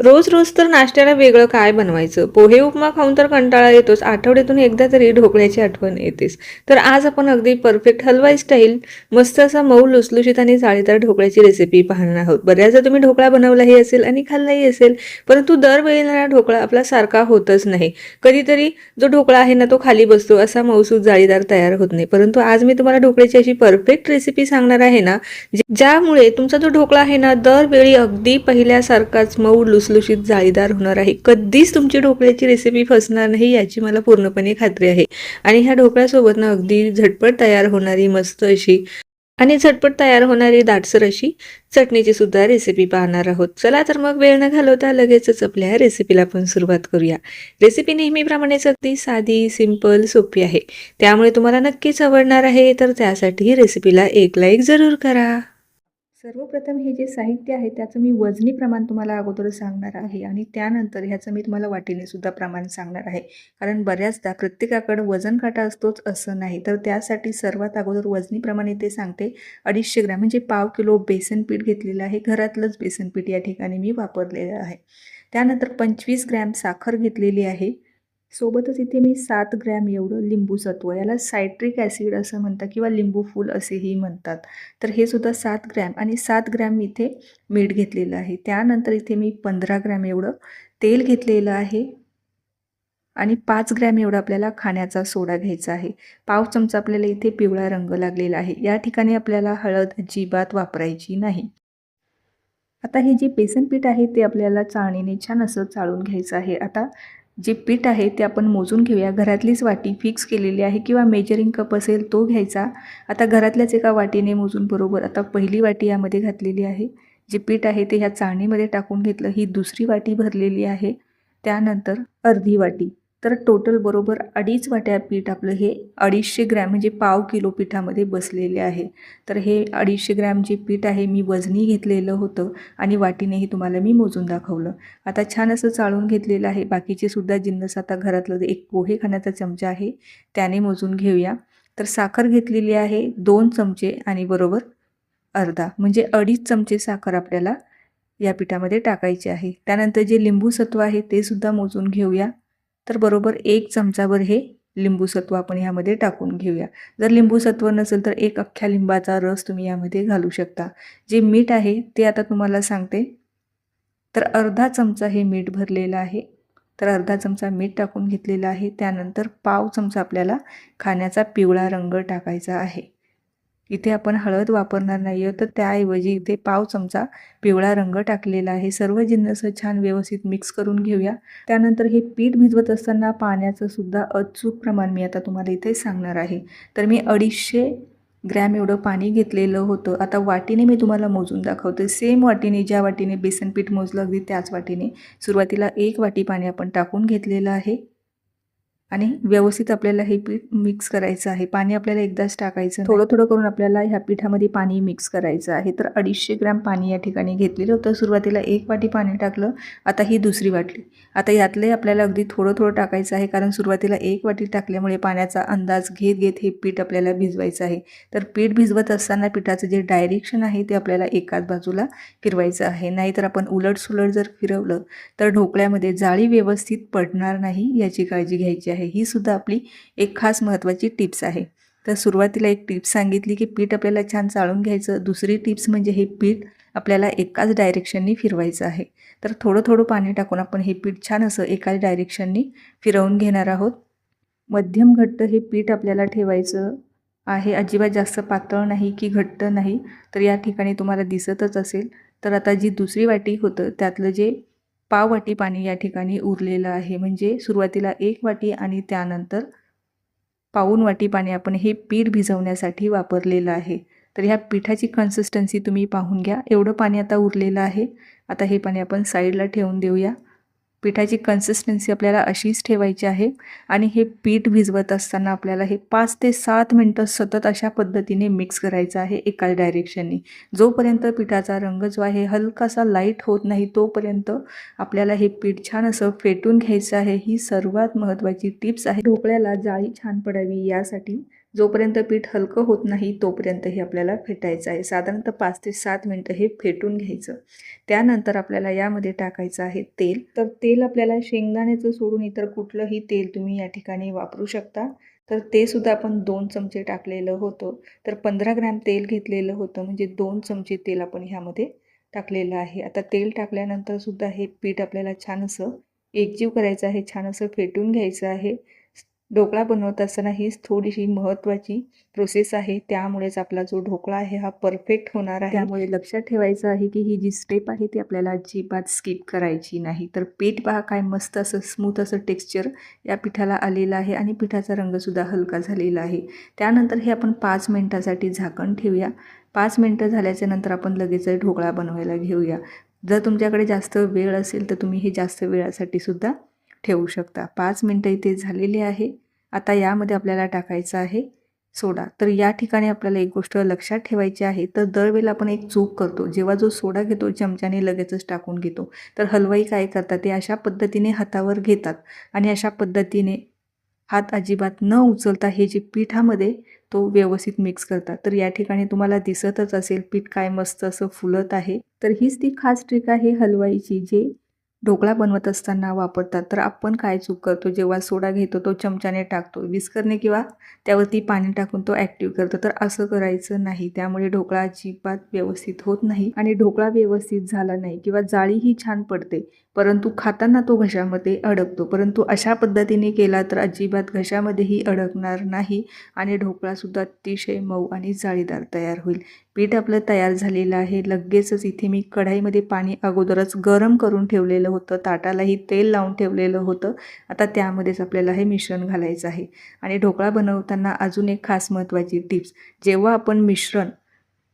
रोज रोज तर नाश्त्याला वेगळं काय बनवायचं? पोहे उपमा खाऊन तर कंटाळा येतोच. आठवड्यातून एकदा तरी ढोकळ्याची आठवण येतेच. तर आज आपण अगदी परफेक्ट हलवाई स्टाईल मस्त असा मऊ लुसलुशीत आणि जाळीदार ढोकळ्याची रेसिपी पाहणार आहोत. बऱ्याचदा तुम्ही ढोकळा बनवलाही असेल आणि खाल्लाही असेल परंतु दरवेळी ढोकळा आपला सारखा होतच नाही. कधीतरी जो ढोकळा आहे ना तो खाली बसतो असा मऊसूद जाळीदार तयार होत नाही. परंतु आज मी तुम्हाला ढोकळ्याची अशी परफेक्ट रेसिपी सांगणार आहे ना ज्यामुळे तुमचा जो ढोकळा आहे ना दरवेळी अगदी पहिल्यासारखाच मऊ लुसलुशीत जाळीदार होणार आहे. कधीच तुमची ढोकळ्याची रेसिपी फसणार नाही याची मला पूर्णपणे खात्री आहे. आणि ह्या ढोकळ्यासोबत ना अगदी झटपट तयार होणारी मस्त अशी आणि झटपट तयार होणारी दाटसर अशी चटणीची सुद्धा रेसिपी पाहणार आहोत. चला तर मग वेळ न घालवता लगेचच आपल्या रेसिपीला आपण सुरुवात करूया. रेसिपी नेहमीप्रमाणेच अगदी साधी सिंपल सोपी आहे. त्यामुळे तुम्हाला नक्कीच आवडणार आहे तर त्यासाठी रेसिपीला एक लाईक जरूर करा. सर्वप्रथम हे जे साहित्य आहे त्याचं मी वजनी प्रमाण तुम्हाला अगोदर सांगणार आहे आणि त्यानंतर ह्याचं मी तुम्हाला वाटीने सुद्धा प्रमाण सांगणार आहे. कारण बऱ्याचदा प्रत्येकाकडं वजन काटा असतोच असं नाही. तर त्यासाठी सर्वात अगोदर वजनी प्रमाण ते सांगते. अडीचशे ग्रॅम म्हणजे पाव किलो बेसन पीठ घेतलेलं आहे. घरातलंच बेसन पीठ या ठिकाणी मी वापरलेलं आहे. त्यानंतर पंचवीस ग्रॅम साखर घेतलेली आहे. सोबतच इथे मी सात ग्रॅम एवढं लिंबू सत्व याला सायट्रिक ॲसिड असं म्हणतात किंवा लिंबू फूल असेही म्हणतात. तर हे सुद्धा सात ग्रॅम आणि सात ग्रॅम इथे मीठ घेतलेलं आहे. त्यानंतर इथे मी पंधरा ग्रॅम एवढं तेल घेतलेलं आहे आणि पाच ग्रॅम एवढा आपल्याला खाण्याचा सोडा घ्यायचा आहे. पाव चमचा आपल्याला इथे पिवळा रंग लागलेला आहे. या ठिकाणी आपल्याला हळद अजिबात वापरायची नाही. आता हे जे बेसन पीठ आहे ते आपल्याला चाळणीने छान असं चाळून घ्यायचं आहे. आता जे पीठ आहे ते आपण मोजून घेऊया. घरातलीच वाटी फिक्स केलेली आहे किंवा मेजरिंग कप असेल तो घ्यायचा. आता घरातल्याच एका वाटीने मोजून बरोबर. आता पहिली वाटी यामध्ये घातलेली आहे. जे पीठ आहे ते ह्या चाळणीमध्ये टाकून घेतलं. ही दुसरी वाटी भरलेली आहे. त्यानंतर अर्धी वाटी. तर टोटल बरोबर अडीच वाट्या पीठ आपलं हे अडीचशे ग्रॅम म्हणजे पाव किलो पिठामध्ये बसलेले आहे. तर हे अडीचशे ग्रॅम जे पीठ आहे मी वजनी घेतलेलं होतं आणि वाटीनेही तुम्हाला मी मोजून दाखवलं. आता छान असं चाळून घेतलेलं आहे. बाकीचे सुद्धा जिन्नस आता घरातलं एक पोहे खाण्याचा चमचा आहे त्याने मोजून घेऊया. तर साखर घेतलेली आहे दोन चमचे आणि बरोबर अर्धा. म्हणजे अडीच चमचे साखर आपल्याला या पिठामध्ये टाकायची आहे. त्यानंतर जे लिंबू सत्व आहे ते सुद्धा मोजून घेऊया. तर बरोबर एक चमचाभर हे लिंबूसत्व आपण ह्यामध्ये टाकून घेऊया. जर लिंबूसत्व नसेल तर एक अख्ख्या लिंबाचा रस तुम्ही यामध्ये घालू शकता. जे मीठ आहे ते आता तुम्हाला सांगते. तर अर्धा चमचा हे मीठ भरलेलं आहे. तर अर्धा चमचा मीठ टाकून घेतलेला आहे. त्यानंतर पाव चमचा आपल्याला खाण्याचा पिवळा रंग टाकायचा आहे. इथे आपण हळद वापरणार नाही आहोत. तर त्याऐवजी इथे पाव चमचा पिवळा रंग टाकलेला आहे. सर्व जिन्नस छान व्यवस्थित मिक्स करून घेऊया. त्यानंतर हे पीठ भिजवत असताना पाण्याचं सुद्धा अचूक प्रमाण मी आता तुम्हाला इथे सांगणार आहे. तर मी अडीचशे ग्रॅम एवढं पाणी घेतलेलं होतं. आता वाटीने मी तुम्हाला मोजून दाखवते. सेम वाटीने ज्या वाटीने बेसन पीठ मोजलं अगदी त्याच वाटीने. सुरुवातीला एक वाटी पाणी आपण टाकून घेतलेलं आहे. आणि व्यवस्थित आपल्याला हे पीठ मिक्स करायचं आहे. पाणी आपल्याला एकदाच टाकायचं थोडं थोडं करून आपल्याला ह्या पिठामध्ये पाणी मिक्स करायचं आहे. तर अडीचशे ग्रॅम पाणी या ठिकाणी घेतलेलं होतं. सुरुवातीला एक वाटी पाणी टाकलं. आता ही दुसरी वाटली. आता यातलंही आपल्याला अगदी थोडं थोडं टाकायचं आहे. कारण सुरुवातीला एक वाटी टाकल्यामुळे पाण्याचा अंदाज घेत घेत हे पीठ आपल्याला भिजवायचं आहे. तर पीठ भिजवत असताना पिठाचं जे डायरेक्शन आहे ते आपल्याला एकाच बाजूला फिरवायचं आहे. नाहीतर आपण उलट सुलट जर फिरवलं तर ढोकळ्यामध्ये जाळी व्यवस्थित पडणार नाही याची काळजी घ्यायची आहे. ही सुद्धा आपली एक खास महत्त्वाची टिप्स आहे. तर सुरुवातीला एक टिप्स सांगितली की पीठ आपल्याला छान चाळून घ्यायचं. दुसरी टिप्स म्हणजे हे पीठ आपल्याला एकाच डायरेक्शननी फिरवायचं आहे. तर थोडं थोडं पाणी टाकून आपण हे पीठ छान असं एकाच डायरेक्शननी फिरवून घेणार आहोत. मध्यम घट्ट हे पीठ आपल्याला ठेवायचं आहे. अजिबात जास्त पातळ नाही की घट्ट नाही. तर या ठिकाणी तुम्हाला दिसतच असेल. तर आता जी दुसरी वाटी होतं त्यातलं जे पाव वाटी पाणी या ठिकाणी उरलेलं आहे. म्हणजे सुरुवातीला एक वाटी आणि त्यानंतर पाऊन वाटी पाणी आपण हे पीठ भिजवण्यासाठी वापरलेलं आहे. तर ह्या पिठाची कन्सिस्टन्सी तुम्ही पाहून घ्या. एवढं पाणी आता उरलेलं आहे. आता हे पाणी आपण साईडला ठेवून देऊया. पिठाची कन्सिस्टन्सी आपल्याला अशीच ठेवायची आहे. आणि हे पीठ भिजवत असताना आपल्याला हे पाच ते सात मिनटं सतत अशा पद्धतीने मिक्स करायचं आहे एकाच डायरेक्शनने जोपर्यंत पिठाचा रंग जो आहे हलकासा लाइट होत नाही तोपर्यंत आपल्याला हे पीठ छान असं फेटून घ्यायचं आहे. ही सर्वात महत्त्वाची टिप्स आहे. ढोकळ्याला जाळी छान पडावी यासाठी जोपर्यंत पीठ हलकं होत नाही तोपर्यंत हे आपल्याला फेटायचं आहे. साधारणतः पाच ते सात मिनटं हे फेटून घ्यायचं. त्यानंतर आपल्याला यामध्ये टाकायचं आहे तेल. तर तेल आपल्याला शेंगदाण्याचं सोडून इतर कुठलंही तेल तुम्ही या ठिकाणी वापरू शकता. तर ते सुद्धा आपण दोन चमचे टाकलेलं होतं. तर पंधरा ग्रॅम तेल घेतलेलं होतं. म्हणजे दोन चमचे तेल आपण ह्यामध्ये टाकलेलं आहे. आता तेल टाकल्यानंतर सुद्धा हे पीठ आपल्याला छान असं एकजीव करायचं आहे. छान असं फेटून घ्यायचं आहे. ढोकळा बनवत असताना हीच थोडीशी महत्त्वाची प्रोसेस आहे. त्यामुळेच आपला जो ढोकळा आहे हा परफेक्ट होणार आहे. त्यामुळे लक्षात ठेवायचं आहे की ही जी स्टेप आहे ती आपल्याला अजिबात स्किप करायची नाही. तर पीठ पहा काय मस्त असं स्मूथ असं टेक्स्चर या पिठाला आलेलं आहे आणि पिठाचा रंगसुद्धा हलका झालेला आहे. त्यानंतर हे आपण पाच मिनटासाठी झाकण ठेवूया. पाच मिनटं झाल्याच्यानंतर आपण लगेच ढोकळा बनवायला घेऊया. जर तुमच्याकडे जास्त वेळ असेल तर तुम्ही हे जास्त वेळासाठी सुद्धा ठेवू शकता. पाच मिनटं इथे झालेली आहे. आता यामध्ये आपल्याला टाकायचं आहे सोडा. तर या ठिकाणी आपल्याला एक गोष्ट लक्षात ठेवायची आहे. तर दरवेळेला आपण एक चूक करतो. जेव्हा जो सोडा घेतो चमच्याने लगेचच टाकून घेतो. तर हलवाई काय करतात? ते अशा पद्धतीने हातावर घेतात आणि अशा पद्धतीने हात अजिबात न उचलता हे जे पिठामध्ये तो व्यवस्थित मिक्स करतात. तर या ठिकाणी तुम्हाला दिसतच असेल पीठ काय मस्त असं फुलत आहे. तर हीच ती खास ट्रिक आहे हलवाईची जे ढोकळा बनवत असताना वापरतात. तर आपण काय चूक करतो? जेव्हा सोडा घेतो तो चमच्याने टाकतो. विस्करणे किंवा त्यावरती पाणी टाकून तो ॲक्टिव्ह करतो. तर असं करायचं नाही. त्यामुळे ढोकळा अजिबात व्यवस्थित होत नाही आणि ढोकळा व्यवस्थित झाला नाही किंवा जाळीही छान पडते. परंतु खाताना तो घशामध्ये अडकतो. परंतु अशा पद्धतीने केला तर अजिबात घशामध्येही अडकणार नाही आणि ढोकळासुद्धा अतिशय मऊ आणि जाळीदार तयार होईल. पीठ आपलं तयार झालेलं आहे. लगेचच इथे मी कढाईमध्ये पाणी अगोदरच गरम करून ठेवलेलं होतं. ताटालाही तेल लावून ठेवलेलं होतं. आता त्यामध्येच आपल्याला हे मिश्रण घालायचं आहे. आणि ढोकळा बनवताना अजून एक खास महत्त्वाची टिप्स. जेव्हा आपण मिश्रण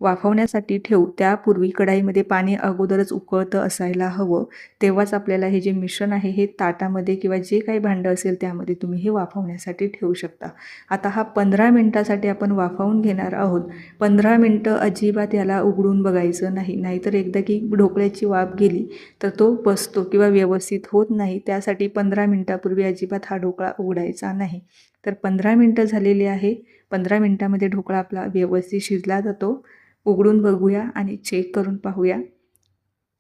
वाफवण्यासाठी ठेवू. त्यापूर्वी कढाईमध्ये पाणी अगोदरच उकळतं असायला हवं. तेव्हाच आपल्याला हे जे मिश्रण आहे हे ताटामध्ये किंवा जे काही भांडं असेल त्यामध्ये तुम्ही हे वाफवण्यासाठी ठेवू शकता. आता हा पंधरा मिनटासाठी आपण वाफवून घेणार आहोत. पंधरा मिनटं अजिबात याला उघडून बघायचं नाही. नाहीतर एकदा की ढोकळ्याची वाफ गेली तर तो बसतो किंवा व्यवस्थित होत नाही. त्यासाठी पंधरा मिनटापूर्वी अजिबात हा ढोकळा उघडायचा नाही. तर पंधरा मिनटं झालेली आहे. पंधरा मिनटामध्ये ढोकळा आपला व्यवस्थित शिजला जातो. उघडून बघूया आणि चेक करून पाहूया.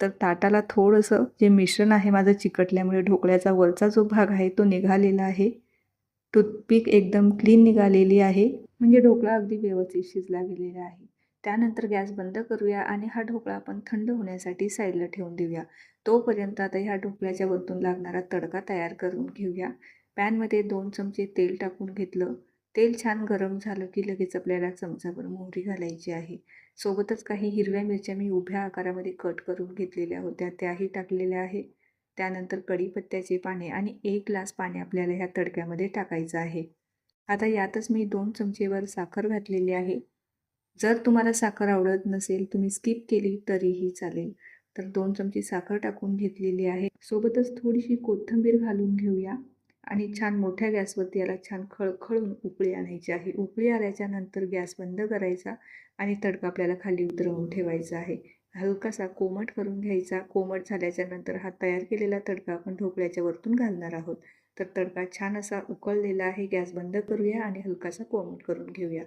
तर ताटाला थोडंसं जे मिश्रण आहे माझं चिकटल्यामुळे ढोकळ्याचा वरचा जो भाग आहे तो निघालेला आहे. टूथपिक एकदम क्लीन निघालेली आहे. म्हणजे ढोकळा अगदी व्यवस्थित शिजला गेलेला आहे. त्यानंतर गॅस बंद करूया आणि हा ढोकळा आपण थंड होण्यासाठी साईडला ठेवून देऊया. तोपर्यंत आता ह्या ढोकळ्याच्या वरतून लागणारा तडका तयार करून घेऊया. पॅनमध्ये दोन चमचे तेल टाकून घेतलं. तेल छान गरम झालं की लगेच आपल्याला चमचाभर मोहरी घालायची आहे. सोबतच काही हिरव्या मिरच्या मी उभ्या आकारामध्ये कट करून घेतलेल्या होत्या त्याही टाकलेल्या आहे. त्यानंतर कढीपत्त्याचे पाने आणि एक ग्लास पाणी आपल्याला ह्या तडक्यामध्ये टाकायचं आहे. आता यातच मी दोन चमचेवर साखर घातलेली आहे. जर तुम्हाला साखर आवडत नसेल तुम्ही स्किप केली तरीही चालेल. तर दोन चमची साखर टाकून घेतलेली आहे. सोबतच थोडीशी कोथिंबीर घालून घेऊया. आणि छान मोठ्या गॅसवरती याला छान खळखळून उकळी आणायची आहे. उकळी आल्याच्यानंतर गॅस बंद करायचा आणि तडका आपल्याला खाली उतरवून ठेवायचा आहे. हलकासा कोमट करून घ्यायचा. कोमट झाल्याच्यानंतर हा तयार केलेला तडका आपण ढोकळ्याच्या वरतून घालणार आहोत. तर तडका छान असा उकळलेला आहे. गॅस बंद करूया आणि हलकासा कोमट करून घेऊया.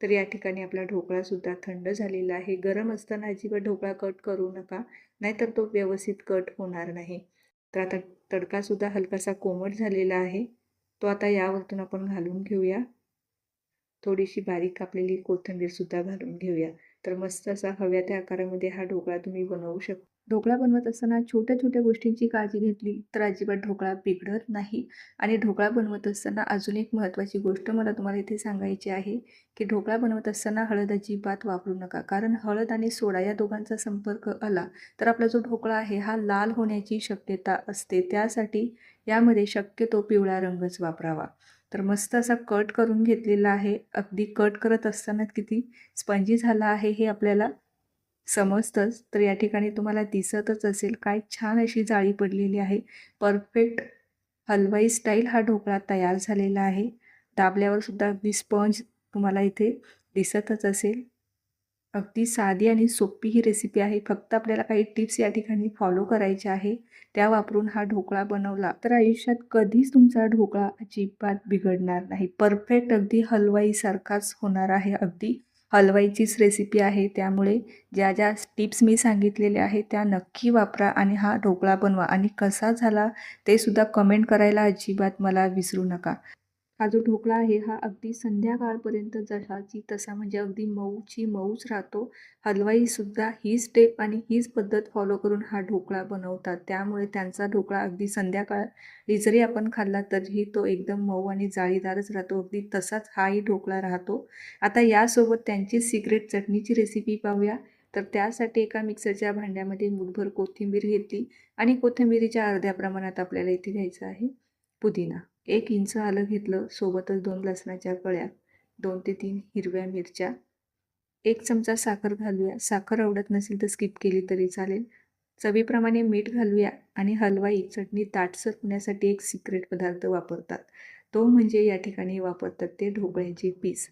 तर या ठिकाणी आपला ढोकळासुद्धा थंड झालेला आहे. गरम असताना अजिबात ढोकळा कट करू नका. नाहीतर तो व्यवस्थित कट होणार नाही. तर आता तडकासुद्धा हलकासा कोमट झालेला आहे. तो आता यावरतून आपण घालून घेऊया. थोडीशी बारीक कापलेली कोथिंबीरसुद्धा घालून घेऊया. तर मस्त असा हव्या त्या आकारामध्ये हा ढोकळा तुम्ही बनवू शकता. ढोकळा बनवत असताना छोट्या छोट्या गोष्टींची काळजी घेतली तर अजिबात ढोकळा बिघडत नाही. आणि ढोकळा बनवत असताना अजून एक महत्त्वाची गोष्ट मला तुम्हाला इथे सांगायची आहे की ढोकळा बनवत असताना हळद अजिबात वापरू नका. कारण हळद आणि सोडा या दोघांचा संपर्क आला तर आपला जो ढोकळा आहे हा लाल होण्याची शक्यता असते. त्यासाठी यामध्ये शक्यतो पिवळा रंगच वापरावा. तर मस्त असा कट करून घेतलेला आहे. अगदी कट करत असताना किती स्पंजी झाला आहे हे आपल्याला समजतंच. तर या ठिकाणी तुम्हाला दिसतच असेल काय छान अशी जाळी पडलेली आहे. परफेक्ट हलवाई स्टाईल हा ढोकळा तयार झालेला आहे. दाबल्यावर सुद्धा अगदी स्पंज तुम्हाला इथे दिसतच असेल. अगदी साधी आणि सोपी ही रेसिपी आहे. फक्त आपल्याला काही टिप्स या ठिकाणी फॉलो करायच्या आहे. त्या वापरून हा ढोकळा बनवला तर आयुष्यात कधीच तुमचा ढोकळा अजिबात बिघडणार नाही. परफेक्ट अगदी हलवाईसारखाच होणार आहे. अगदी हलवाईचीच रेसिपी आहे. त्यामुळे ज्या ज्या टिप्स मी सांगितलेल्या आहेत त्या नक्की वापरा आणि हा ढोकळा बनवा. आणि कसा झाला ते सुद्धा कमेंट करायला अजिबात मला विसरू नका. हा जो ढोकळा आहे हा अगदी संध्याकाळपर्यंत जसाची तसा म्हणजे अगदी मऊची मऊच राहतो. हलवाईसुद्धा ही स्टेप आणि हीच पद्धत फॉलो करून हा ढोकळा बनवतात. त्यामुळे त्यांचा ढोकळा अगदी संध्याकाळी जरी आपण खाल्ला तरीही तो एकदम मऊ आणि जाळीदारच राहतो. अगदी तसाच हाही ढोकळा राहतो. आता यासोबत त्यांची सिक्रेट चटणीची रेसिपी पाहूया. तर त्यासाठी एका मिक्सरच्या भांड्यामध्ये मुठभर कोथिंबीर घेतली आणि कोथिंबीरीच्या अर्ध्या प्रमाणात आपल्याला इथे घ्यायचं आहे पुदिना. एक इंच आलं घेतलं सोबतच दोन लसणाच्या कळ्या दोन ते तीन हिरव्या मिरच्या एक चमचा साखर घालूया. साखर आवडत नसेल तर स्किप केली तरी चालेल. चवीप्रमाणे मीठ घालूया आणि हलवाई चटणी ताटसर होण्यासाठी एक सिक्रेट पदार्थ वापरतात. तो म्हणजे या ठिकाणी वापरतात ते ढोबळ्यांचे पीस.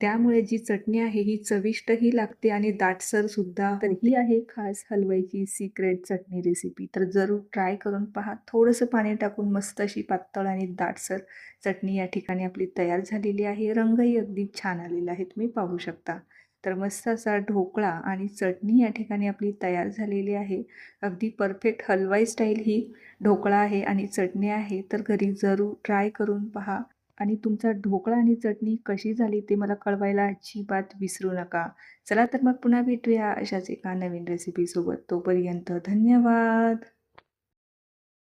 त्यामुळे जी चटणी आहे ही चविष्टही लागते आणि दाटसर सुद्धा तर ही आहे खास हलवाईची सिक्रेट चटणी रेसिपी तर जरूर ट्राय करून पहा. थोडंसं पाणी टाकून मस्त अशी पातळ आणि दाटसर चटणी या ठिकाणी आपली तयार झालेली आहे. रंगही अगदी छान आलेला आहे तुम्ही पाहू शकता. तर मस्त असा ढोकळा आणि चटणी या ठिकाणी आपली तयार झालेली आहे. अगदी परफेक्ट हलवाई स्टाईल ही ढोकळा आहे आणि चटणी आहे. तर घरी जरूर ट्राय करून पहा. आणि तुमचा ढोकळा आणि चटणी कशी झाली ते मला कळवायला अजिबात विसरू नका. चला तर मग पुन्हा भेटूया अशाच एका नवीन रेसिपीसोबत तोपर्यंत धन्यवाद!